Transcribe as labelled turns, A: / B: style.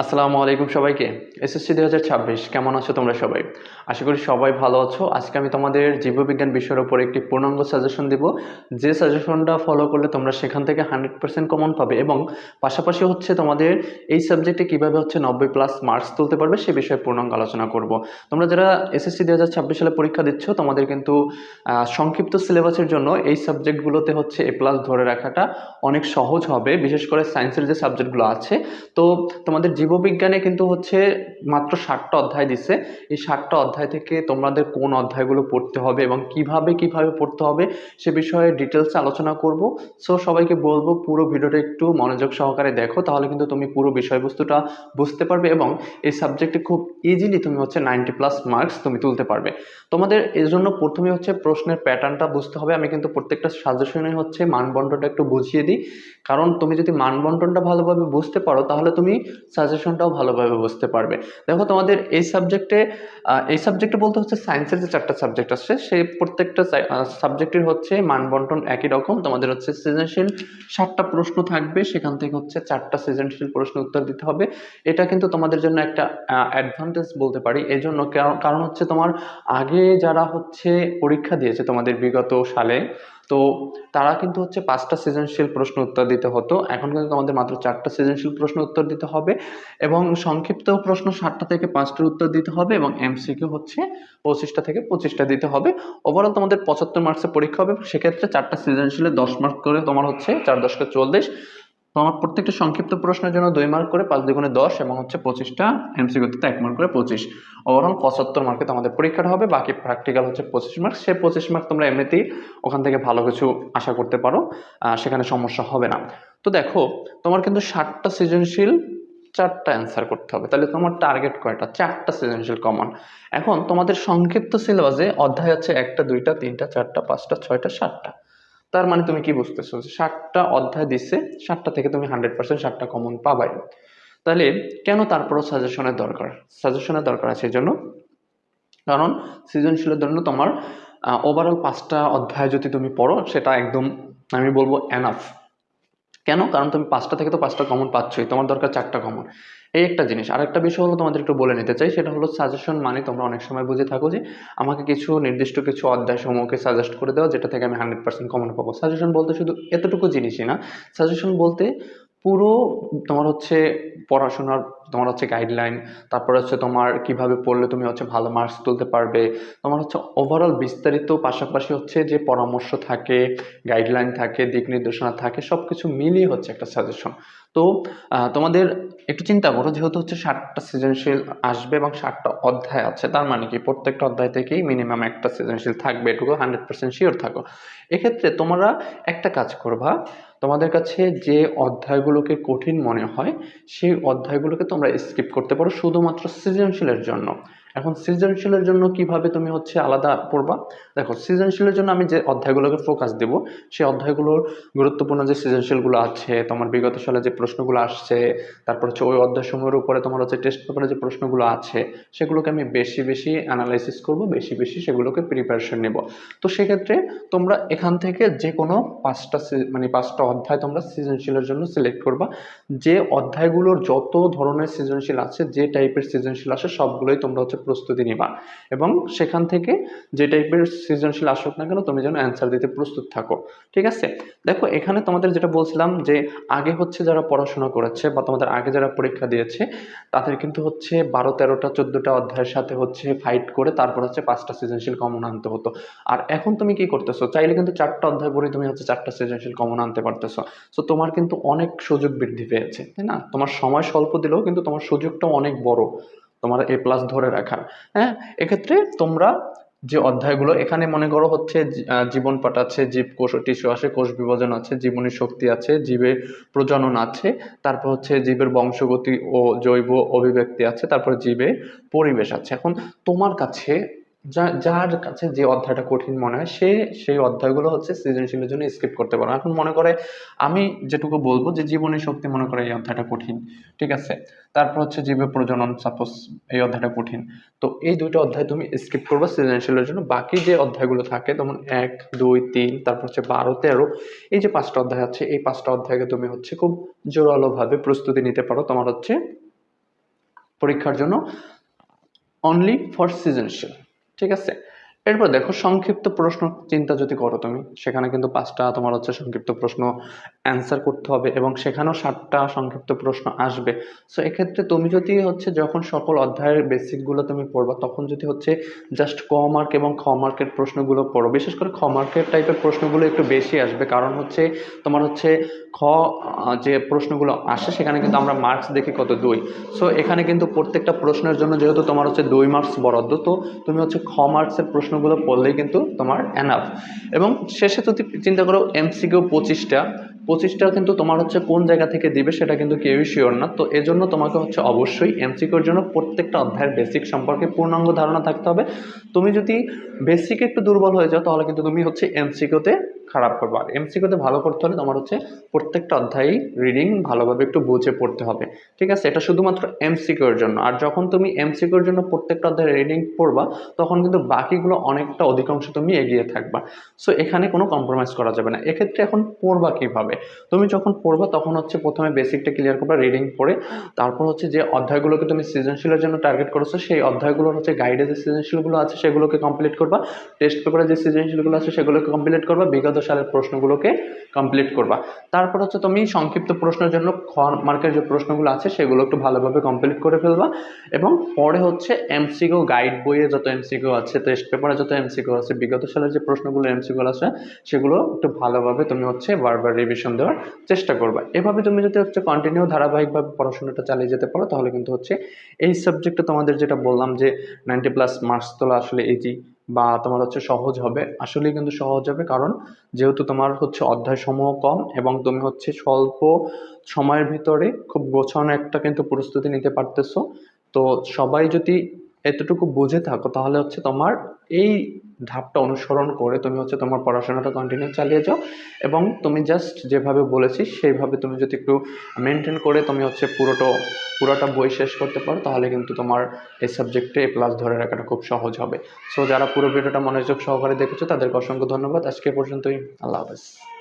A: আসসালামু আলাইকুম সবাইকে। এসএসসি দুই হাজার ছাব্বিশ, কেমন আছো তোমরা সবাই? আশা করি সবাই ভালো আছো। আজকে আমি তোমাদের জীববিজ্ঞান বিষয়ের উপর একটি পূর্ণাঙ্গ সাজেশন দিব। যে সাজেশনটা ফলো করলে তোমরা সেখান থেকে হান্ড্রেড পার্সেন্ট কমন পাবে এবং পাশাপাশি হচ্ছে তোমাদের এই সাবজেক্টে কীভাবে হচ্ছে নব্বই প্লাস মার্কস তুলতে পারবে সে বিষয়ে পূর্ণাঙ্গ আলোচনা করব। তোমরা যারা এসএসসি দুই হাজার ছাব্বিশ সালে পরীক্ষা দিচ্ছ, তোমাদের কিন্তু সংক্ষিপ্ত সিলেবাসের জন্য এই সাবজেক্টগুলোতে হচ্ছে এ প্লাস ধরে রাখাটা অনেক সহজ হবে। বিশেষ করে সায়েন্সের যে সাবজেক্টগুলো আছে, তো তোমাদের জীববিজ্ঞানে কিন্তু হচ্ছে মাত্র ষাটটা অধ্যায় দিচ্ছে এই ষাটটা অধ্যায় থেকে তোমাদের কোন অধ্যায়গুলো পড়তে হবে এবং কীভাবে কীভাবে পড়তে হবে সে বিষয়ে ডিটেলসে আলোচনা করব। সো সবাইকে বলব পুরো ভিডিওটা একটু মনোযোগ সহকারে দেখো, তাহলে কিন্তু তুমি পুরো বিষয়বস্তুটা বুঝতে পারবে এবং এই সাবজেক্টে খুব ইজিলি তুমি হচ্ছে নাইনটি প্লাস মার্কস তুমি তুলতে পারবে। তোমাদের এর জন্য প্রথমে হচ্ছে প্রশ্নের প্যাটার্নটা বুঝতে হবে। আমি কিন্তু প্রত্যেকটা সাজেশনে হচ্ছে মানবন্টনটা একটু বুঝিয়ে দিই। কারণ তুমি যদি মানবন্টনটা ভালোভাবে বুঝতে পারো, তাহলে তুমি সাজেশনটাও ভালোভাবে বুঝতে পারবে। দেখো তোমাদের এই সাবজেক্টে এই সাবজেক্টে বলতে হচ্ছে সায়েন্সের যে চারটা সাবজেক্ট আছে, সেই প্রত্যেকটা সাবজেক্টের হচ্ছে মানবন্টন একই রকম। তোমাদের হচ্ছে সৃজনশীল সাতটা প্রশ্ন থাকবে, সেখান থেকে হচ্ছে চারটা সৃজনশীল প্রশ্ন উত্তর দিতে হবে। এটা কিন্তু তোমাদের জন্য একটা অ্যাডভান্টেজ বলতে পারি। এই জন্য কারণ- কারণ হচ্ছে তোমার আগে যারা হচ্ছে পরীক্ষা দিয়েছে তোমাদের বিগত সালে তো তারা কিন্তু হচ্ছে পাঁচটা সৃজনশীল প্রশ্ন উত্তর দিতে হতো। এখন কিন্তু তোমাদের মাত্র চারটা সৃজনশীল প্রশ্ন উত্তর দিতে হবে এবং সংক্ষিপ্ত প্রশ্ন ষাটটা থেকে পাঁচটার উত্তর দিতে হবে এবং এমসিকিউ হচ্ছে পঁচিশটা থেকে পঁচিশটা দিতে হবে। ওভারঅল তোমাদের পঁচাত্তর মার্কসের পরীক্ষা হবে। সেক্ষেত্রে চারটা সৃজনশীলে দশ মার্ক করে তোমার হচ্ছে চার দশকে চল্লিশ। তোমার প্রত্যেকটা সংক্ষিপ্ত প্রশ্নের জন্য দুই মার্ক করে পাঁচ দুগুণে দশ এবং হচ্ছে পঁচিশটা এমসিকিউতে এক মার্ক করে পঁচিশ। ওভারঅল পঁচাত্তর মার্কে তোমাদের পরীক্ষাটা হবে, বাকি প্র্যাকটিক্যাল হচ্ছে পঁচিশ মার্ক সে পঁচিশ মার্ক তোমরা এমনিতেই ওখান থেকে ভালো কিছু আশা করতে পারো সেখানে সমস্যা হবে না। তো দেখো, তোমার কিন্তু ষাটটা সৃজনশীল, চারটা অ্যান্সার করতে হবে। তাহলে তোমার টার্গেট কয়টা? চারটা সৃজনশীল কমন এখন তোমাদের সংক্ষিপ্ত সিলেবাসে অধ্যায় হচ্ছে একটা, দুইটা, তিনটা, চারটা, পাঁচটা, ছয়টা, সাতটা। তার মানে তুমি কি বুঝতেছো ষাটটা অধ্যায় দিচ্ছে ষাটটা থেকে তুমি হান্ড্রেড পার্সেন্ট ষাটটা কমন পাবাই। তাহলে কেন তারপরও সাজেশনের দরকার? সাজেশনের দরকার আছে এই জন্য কারণ সৃজনশীলের জন্য তোমার ওভারঅল পাঁচটা অধ্যায় যদি তুমি পড়ো, সেটা একদম, আমি বলব এনাফ কেন? কারণ তুমি পাঁচটা থেকে তো পাঁচটা কমন পাচ্ছই, তোমার দরকার চারটা কমন এই একটা জিনিস। আর একটা বিষয় হলো তোমাদের একটু বলে নিতে চাই, সেটা হলো সাজেশন মানে তোমরা অনেক সময় বুঝে থাকো যে আমাকে কিছু নির্দিষ্ট কিছু অধ্যায় সমূহকে সাজেস্ট করে দেওয়া যেটা থেকে আমি হান্ড্রেড পার্সেন্ট কমন পাবো। সাজেশন বলতে শুধু এতটুকু জিনিসই না। সাজেশন বলতে পুরো তোমার হচ্ছে পড়াশোনার, তোমার হচ্ছে গাইডলাইন তারপর হচ্ছে তোমার কীভাবে পড়লে তুমি হচ্ছে ভালো মার্কস তুলতে পারবে, তোমার হচ্ছে ওভারঅল বিস্তারিত পাশাপাশি হচ্ছে যে পরামর্শ থাকে গাইডলাইন থাকে, দিক নির্দেশনা থাকে সব কিছু মিলিয়ে হচ্ছে একটা সাজেশন তো তোমাদের একটু চিন্তা করো, যেহেতু হচ্ছে ষাটটা সৃজনশীল আসবে এবং ষাটটা অধ্যায় আছে, তার মানে কি প্রত্যেকটা অধ্যায় থেকেই মিনিমাম একটা সৃজনশীল থাকবে, এটুকু হান্ড্রেড পার্সেন্ট শিওর থাকো। এক্ষেত্রে তোমরা একটা কাজ করবা তোমাদের কাছে যে অধ্যায়গুলোকে কঠিন মনে হয়, সেই অধ্যায়গুলোকে তোমরা স্কিপ করতে পারো, শুধুমাত্র সৃজনশীলের জন্য। এখন সৃজনশীলের জন্য কীভাবে তুমি হচ্ছে আলাদা পড়বা? দেখো, সৃজনশীলের জন্য আমি যে অধ্যায়গুলোকে ফোকাস দেব, সেই অধ্যায়গুলোর গুরুত্বপূর্ণ যে সৃজনশীলগুলো আছে, তোমার বিগত সালে যে প্রশ্নগুলো আসছে, তারপর হচ্ছে ওই অধ্যায়সমূহের উপরে তোমার হচ্ছে টেস্ট পেপারে যে প্রশ্নগুলো আছে, সেগুলোকে আমি বেশি বেশি অ্যানালাইসিস করব, বেশি বেশি সেগুলোকে প্রিপারেশন নেব। তো সেক্ষেত্রে তোমরা এখান থেকে যে কোনো পাঁচটা মানে পাঁচটা অধ্যায় তোমরা সৃজনশীলের জন্য সিলেক্ট করবা। যে অধ্যায়গুলোর যত ধরনের সৃজনশীল আছে, যে টাইপের সৃজনশীল আসে সবগুলোই তোমরা হচ্ছে প্রস্তুতি নিবা। এবং সেখান থেকে যে টাইপের সৃজনশীল আসুক না কেন, তুমি যেন অ্যান্সার দিতে প্রস্তুত থাকো। ঠিক আছে? দেখো, এখানে তোমাদের যেটা বলছিলাম যে, আগে হচ্ছে যারা পড়াশোনা করেছে বা তোমাদের আগে যারা পরীক্ষা দিয়েছে, তাদের কিন্তু হচ্ছে বারো, তেরোটা, চোদ্দোটা অধ্যায়ের সাথে হচ্ছে ফাইট করে তারপর হচ্ছে পাঁচটা সৃজনশীল কমন আনতে হতো। আর এখন তুমি কি করতেছো? চাইলে কিন্তু চারটা অধ্যায় পড়ে তুমি হচ্ছে চারটা সৃজনশীল কমন আনতে পারতেছো। সো তোমার কিন্তু অনেক সুযোগ বৃদ্ধি পেয়েছে, তাই না? তোমার সময় স্বল্প দিলেও কিন্তু তোমার সুযোগটাও অনেক বড়। তোমার এ প্লাস ধরে রাখার হ্যাঁ? এক্ষেত্রে তোমরা যে অধ্যায়গুলো, এখানে মনে করো হচ্ছে জীবন পাঠ আছে, জীব কোষ, টিস্যু আছে, কোষ বিভাজন আছে, জীবনী শক্তি আছে, জীবের প্রজনন আছে, তারপর হচ্ছে জীবের বংশগতি ও জৈব অভিব্যক্তি আছে, তারপর জীবে পরিবেশ আছে। এখন তোমার কাছে যা, যার কাছে যে অধ্যায়টা কঠিন মনে হয়, সে সেই অধ্যায়গুলো হচ্ছে সৃজনশীলের জন্য স্কিপ করতে পারো। এখন মনে করে, আমি যেটুকু বলব যে জীবনী শক্তি মনে করে এই অধ্যায়টা কঠিন, ঠিক আছে? তারপর হচ্ছে জীবের প্রজনন সাপোজ এই অধ্যায়টা কঠিন। তো এই দুইটা অধ্যায় তুমি স্কিপ করবে সৃজনশীলের জন্য। বাকি যে অধ্যায়গুলো থাকে, যেমন এক, দুই, তিন, তারপর হচ্ছে বারো, তেরো, এই যে পাঁচটা অধ্যায় আছে, এই পাঁচটা অধ্যায়কে তুমি হচ্ছে খুব জোরালোভাবে প্রস্তুতি নিতে পারো তোমার হচ্ছে পরীক্ষার জন্য। অনলি ফর সৃজনশীল। ঠিক আছে? এরপর দেখো সংক্ষিপ্ত প্রশ্ন চিন্তা যদি করো তুমি, সেখানে কিন্তু পাঁচটা তোমার হচ্ছে সংক্ষিপ্ত প্রশ্ন অ্যান্সার করতে হবে এবং সেখানেও সাতটা সংক্ষিপ্ত প্রশ্ন আসবে। সো এক্ষেত্রে তুমি যদি হচ্ছে যখন সকল অধ্যায়ের বেসিকগুলো তুমি পড়বা, তখন যদি হচ্ছে জাস্ট ক মার্ক এবং খ মার্কের প্রশ্নগুলো পড়ো। বিশেষ করে খ মার্কের টাইপের প্রশ্নগুলো একটু বেশি আসবে, কারণ হচ্ছে তোমার হচ্ছে খ যে প্রশ্নগুলো আসে, সেখানে কিন্তু আমরা মার্কস দেখি কত দুই। সো এখানে কিন্তু প্রত্যেকটা প্রশ্নের জন্য যেহেতু তোমার হচ্ছে দুই মার্কস বরাদ্দ, তো তুমি হচ্ছে খ মার্কসের প্রশ্নগুলো পড়লেই কিন্তু তোমার এনাফ এবং শেষে যদি চিন্তা করো এমসিকিউ পঁচিশটা পঁচিশটা কিন্তু তোমার হচ্ছে কোন জায়গা থেকে দিবে সেটা কিন্তু কেউই শিওর না। তো এজন্য তোমাকে হচ্ছে অবশ্যই এমসিকিউর জন্য প্রত্যেকটা অধ্যায়ের বেসিক সম্পর্কে পূর্ণাঙ্গ ধারণা থাকতে হবে। তুমি যদি বেসিক একটু দুর্বল হয়ে যাও, তাহলে কিন্তু তুমি হচ্ছে এমসিকিউতে খারাপ করবে। আর এমসিকিউতে ভালো করতে হলে তোমার হচ্ছে প্রত্যেকটা অধ্যায়ই রিডিং ভালোভাবে একটু বুঝে পড়তে হবে। ঠিক আছে? এটা শুধুমাত্র এমসিকিউর জন্য। আর যখন তুমি এমসিকিউর জন্য প্রত্যেকটা অধ্যায়ের রিডিং পড়বা, তখন কিন্তু বাকিগুলো অনেকটা অধিকাংশ তুমি এগিয়ে থাকবা। সো এখানে কোনো কম্প্রোমাইজ করা যাবে না। এক্ষেত্রে এখন পড়বা কীভাবে? তুমি যখন পড়বা, তখন হচ্ছে প্রথমে বেসিকটা ক্লিয়ার করবা রিডিং পড়ে। তারপর হচ্ছে যে অধ্যায়গুলোকে তুমি সৃজনশীলের জন্য টার্গেট করেছ, সেই অধ্যায়গুলোর হচ্ছে গাইডে যে সৃজনশীলগুলো আছে, সেগুলোকে কমপ্লিট করবা। টেস্ট পেপারে যে সৃজনশীলগুলো আছে, সেগুলোকে কমপ্লিট করবা। বিগত সালের প্রশ্নগুলোকে কমপ্লিট করবা। তারপর হচ্ছে তুমি সংক্ষিপ্ত প্রশ্নের জন্য খ মার্কের যে প্রশ্নগুলো আছে, সেগুলো একটু ভালোভাবে কমপ্লিট করে ফেলবা। এবং পরে হচ্ছে এমসিকিউ গাইড বইয়ে যত এমসিকিউ আছে টেস্ট পেপারে যত এমসিকিউ আছে, বিগত সালের যে প্রশ্নগুলো এমসিকিউ আছে, সেগুলো একটু ভালোভাবে তুমি হচ্ছে বারবার রিভিশন দেওয়ার চেষ্টা করবা। এভাবে তুমি যদি হচ্ছে কন্টিনিউ ধারাবাহিকভাবে পড়াশোনাটা চালিয়ে যেতে পারো, তাহলে কিন্তু হচ্ছে এই সাবজেক্টে তোমাদের যেটা বললাম যে নাইনটি প্লাস মার্কস তোলা আসলে ইজি বা তোমার হচ্ছে সহজ হবে। আসলেই কিন্তু সহজ হবে কারণ যেহেতু তোমার হচ্ছে অধ্যায় সমূহ কম এবং তুমি হচ্ছে স্বল্প সময়ের ভিতরে খুব গোছানো একটা কিন্তু প্রস্তুতি নিতে পারতেছো। তো সবাই যদি এতটুকু বুঝে থাকো তাহলে হচ্ছে তোমার এই ধাপটা অনুসরণ করে তুমি হচ্ছে তোমার পড়াশোনাটা কন্টিনিউ চালিয়ে যাও এবং তুমি জাস্ট যেভাবে বলেছি সেইভাবে তুমি যদি একটু মেনটেন করে তুমি হচ্ছে পুরোটা পুরোটা বই শেষ করতে পারো, তাহলে কিন্তু তোমার এই সাবজেক্টে এ প্লাস ধরে রাখাটা খুব সহজ হবে। সো যারা পুরো ভিডিওটা মনোযোগ সহকারে দেখেছ, তাদেরকে অসংখ্য ধন্যবাদ। আজকে পর্যন্তই। আল্লাহ হাফেজ।